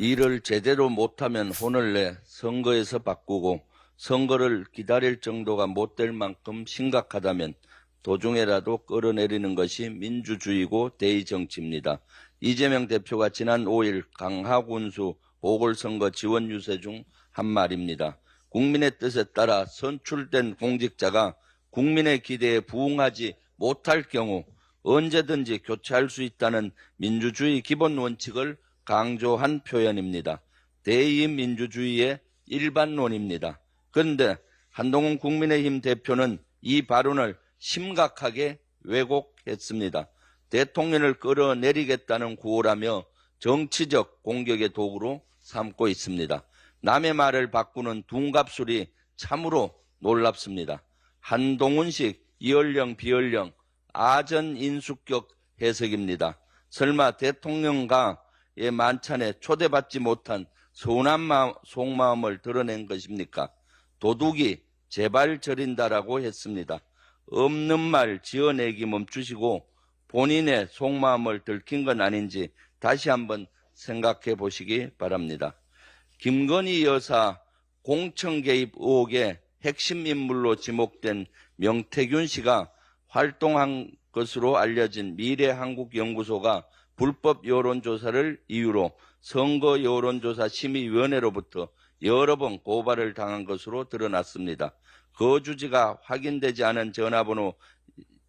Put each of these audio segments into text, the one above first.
일을 제대로 못하면 혼을 내 선거에서 바꾸고 선거를 기다릴 정도가 못 될 만큼 심각하다면 도중에라도 끌어내리는 것이 민주주의고 대의 정치입니다. 이재명 대표가 지난 5일 강하군수 보궐선거 지원 유세 중 한 말입니다. 국민의 뜻에 따라 선출된 공직자가 국민의 기대에 부응하지 못할 경우 언제든지 교체할 수 있다는 민주주의 기본 원칙을 강조한 표현입니다. 대의민주주의의 일반론입니다. 그런데 한동훈 국민의힘 대표는 이 발언을 심각하게 왜곡했습니다. 대통령을 끌어내리겠다는 구호라며 정치적 공격의 도구로 삼고 있습니다. 남의 말을 바꾸는 둔갑술이 참으로 놀랍습니다. 한동훈식 이연령 비연령 아전 인수격 해석입니다. 설마 대통령과의 만찬에 초대받지 못한 서운한 마음, 속마음을 드러낸 것입니까? 도둑이 제발 저린다라고 했습니다. 없는 말 지어내기 멈추시고 본인의 속마음을 들킨 건 아닌지 다시 한번 생각해 보시기 바랍니다. 김건희 여사 공천 개입 의혹의 핵심 인물로 지목된 명태균 씨가 활동한 것으로 알려진 미래한국연구소가 불법 여론조사를 이유로 선거 여론조사 심의위원회로부터 여러 번 고발을 당한 것으로 드러났습니다. 거주지가 확인되지 않은 전화번호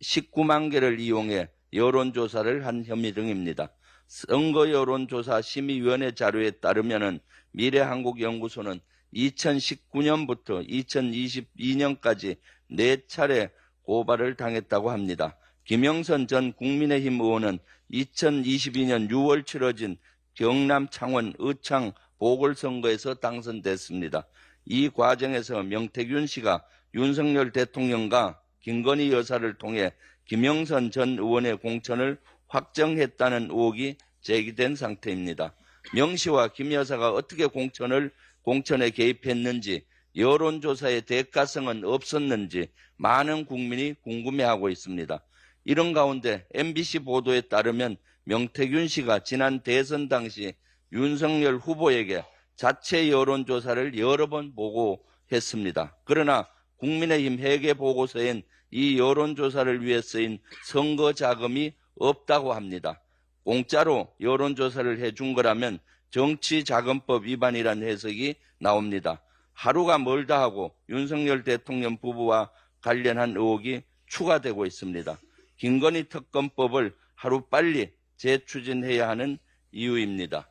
19만 개를 이용해 여론조사를 한 혐의 등입니다. 선거 여론조사 심의위원회 자료에 따르면은 미래한국연구소는 2019년부터 2022년까지 네 차례 고발을 당했다고 합니다. 김영선 전 국민의힘 의원은 2022년 6월 치러진 경남 창원 의창 보궐선거에서 당선됐습니다. 이 과정에서 명태균 씨가 윤석열 대통령과 김건희 여사를 통해 김영선 전 의원의 공천을 확정했다는 의혹이 제기된 상태입니다. 명 씨와 김 여사가 어떻게 공천을 공천에 개입했는지 여론조사의 대가성은 없었는지 많은 국민이 궁금해하고 있습니다. 이런 가운데 MBC 보도에 따르면 명태균 씨가 지난 대선 당시 윤석열 후보에게 자체 여론조사를 여러 번 보고했습니다. 그러나 국민의힘 회계 보고서엔 이 여론조사를 위해 쓰인 선거 자금이 없다고 합니다. 공짜로 여론조사를 해준 거라면 정치자금법 위반이라는 해석이 나옵니다. 하루가 멀다 하고 윤석열 대통령 부부와 관련한 의혹이 추가되고 있습니다. 김건희 특검법을 하루 빨리 재추진해야 하는 이유입니다.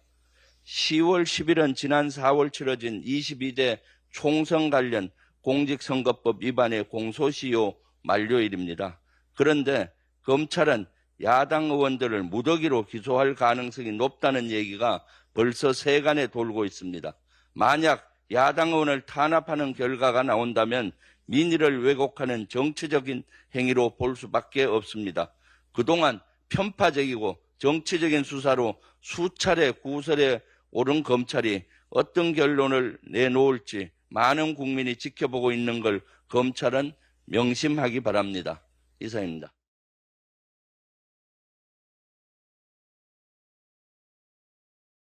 10월 10일은 지난 4월 치러진 22대 총선 관련 공직선거법 위반의 공소시효 만료일입니다. 그런데 검찰은 야당 의원들을 무더기로 기소할 가능성이 높다는 얘기가 벌써 세간에 돌고 있습니다. 만약 야당 의원을 탄압하는 결과가 나온다면 민의를 왜곡하는 정치적인 행위로 볼 수밖에 없습니다. 그동안 편파적이고 정치적인 수사로 수차례 구설에 오른 검찰이 어떤 결론을 내놓을지 많은 국민이 지켜보고 있는 걸 검찰은 명심하기 바랍니다. 이상입니다.